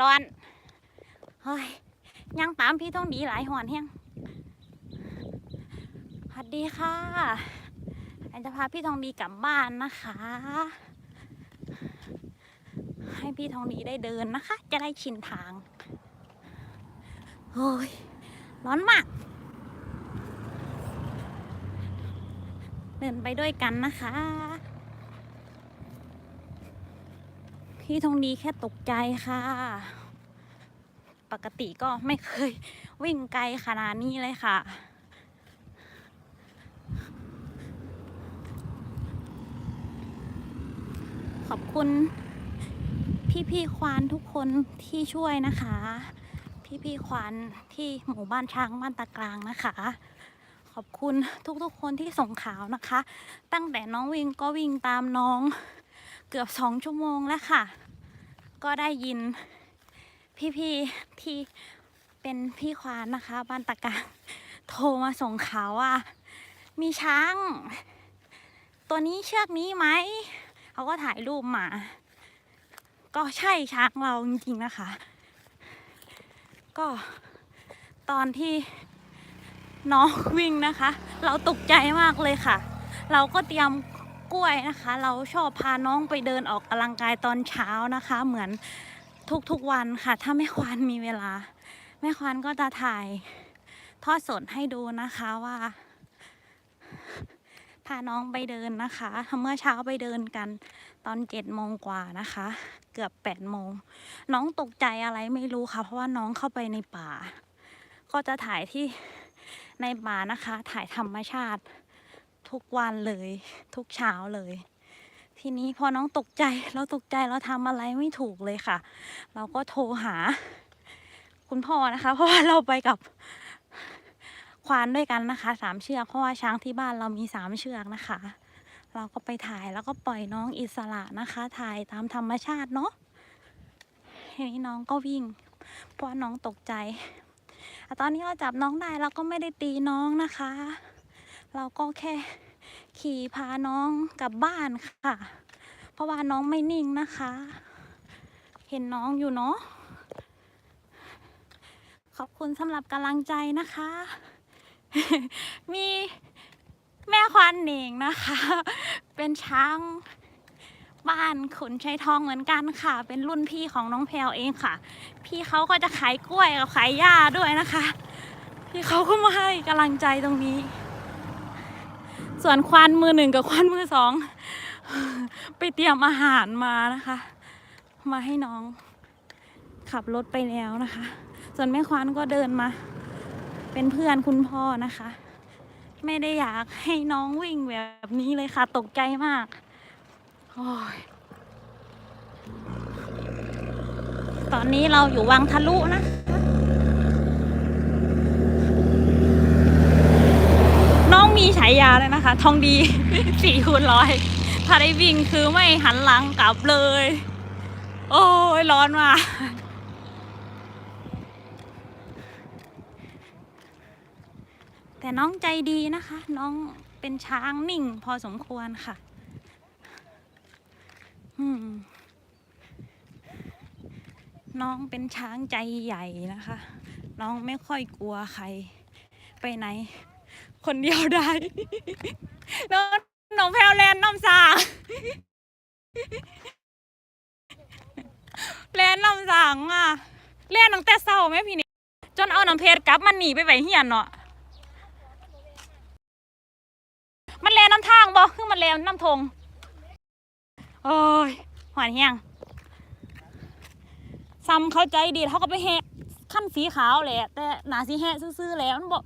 ร้อน เฮ้ย ยังตามพี่ต้องดีหลายหอนแฮงสวัสดีค่ะแอนจะพาพี่ทองดีกลับบ้านนะคะ ให้พี่ทองดีได้เดินนะคะ จะได้ชินทางโอ้ยร้อนมาก เดินไปด้วยกันนะคะ พี่ทองดีแค่ตกใจค่ะ ปกติก็ไม่เคยวิ่งไกลขนาดนี้เลยค่ะ ขอบคุณพี่ๆควานทุกคนที่ช่วยนะคะ พี่ๆควานที่หมู่บ้านช้างบ้านตะกลางนะคะ ขอบคุณทุกๆคนที่ส่งข่าวนะคะ ตั้งแต่น้องวิ่งก็วิ่งตามน้อง เกือบสองชั่วโมงแล้วค่ะ ก็ได้ยินพี่ๆที่เป็นพี่ควานนะคะบ้านตะกาโทรมาส่งข่าวว่า มีช้าง ตัวนี้เชือกนี้ไหมเขาก็ถ่ายรูปมา ก็ใช่ช้างเราจริงๆนะคะ ก็ตอนที่น้องวิ่งนะคะ เราตกใจมากเลยค่ะ เราก็เตรียม กล้วยนะคะ เราชอบพาน้องไปเดินออกกำลังกายตอนเช้านะคะ เหมือนทุกๆวันค่ะ ถ้าแม่ควานมีเวลา แม่ควานก็จะถ่ายทอดสดให้ดูนะคะว่า พาน้องไปเดินนะคะเมื่อเช้าไปเดินกันตอนเจ็ดโมงกว่านะคะ เกือบแปดโมงน้องตกใจอะไรไม่รู้ค่ะ เพราะว่าน้องเข้าไปในป่า ก็จะถ่ายที่ในป่านะคะ ถ่ายธรรมชาติ ทุกวันเลย ทุกเช้าเลย ทีนี้พอน้องตกใจเราตกใจเราทำอะไรไม่ถูกเลยค่ะ เราก็โทรหา คุณพ่อนะคะ เพราะว่าเราไปกับควานด้วยกันนะคะสามเชือกเพราะว่าช้างที่บ้านเรามีสามเชือกนะคะ เราก็ไปถ่ายแล้วก็ปล่อยน้องอิสระนะคะ ถ่ายตามธรรมชาติเนาะทีนี้น้องก็วิ่ง เพราะน้องตกใจตอนนี้เราจับน้องได้เราก็ไม่ได้ตีน้องนะคะ เราก็แค่ขี่พาน้องกลับบ้านค่ะ เพราะว่าน้องไม่นิ่งนะคะ เห็นน้องอยู่เนาะขอบคุณสำหรับกำลังใจนะคะ มีแม่ควานเหน่งนะคะ เป็นช้างบ้านขุนชัยทองเหมือนกันค่ะ เป็นรุ่นพี่ของน้องแพลวเองค่ะ พี่เขาก็จะขายกล้วยกับขายหญ้าด้วยนะคะ พี่เขาก็มาให้กำลังใจตรงนี้ ส่วนควานมือหนึ่งกับควานมือสองไปเตรียมอาหารมานะคะ มาให้น้องขับรถไปแล้วนะคะ ส่วนแม่ควานก็เดินมา เป็นเพื่อนคุณพ่อนะคะ ไม่ได้อยากให้น้องวิ่งแบบนี้เลยค่ะ ตกใจมากโอ้ยตอนนี้เราอยู่วังทะลุนะ น้อง มีฉายาเลยนะคะ ทองดีสี่คูณร้อยถ้าได้วิ่งคือไม่หันหลังกลับเลย โอ้ยร้อนมากแต่น้องใจดีนะคะ น้องเป็นช้างนิ่งพอสมควรค่ะ น้องเป็นช้างใจใหญ่นะคะ น้องไม่ค่อยกลัวใคร ไปไหน คนเดียวได้ น้องน้องแพลวแลนน้ำสางแลนน้ำสางอะแลนตั้งแต่เศร้าไหมพี่นี่จนเอาน้ำเพชรกลับมันหนีไปไหวเฮียนเนาะมันแลน้ำทางบ่คือมันแลน้ำทงโอ้ยหวานเฮียงซ้ำเข้าใจดีเขาก็ไปแหะขั้นสีขาวแหละ แต่หนาสีแหะซื่อๆแล้วมันบ่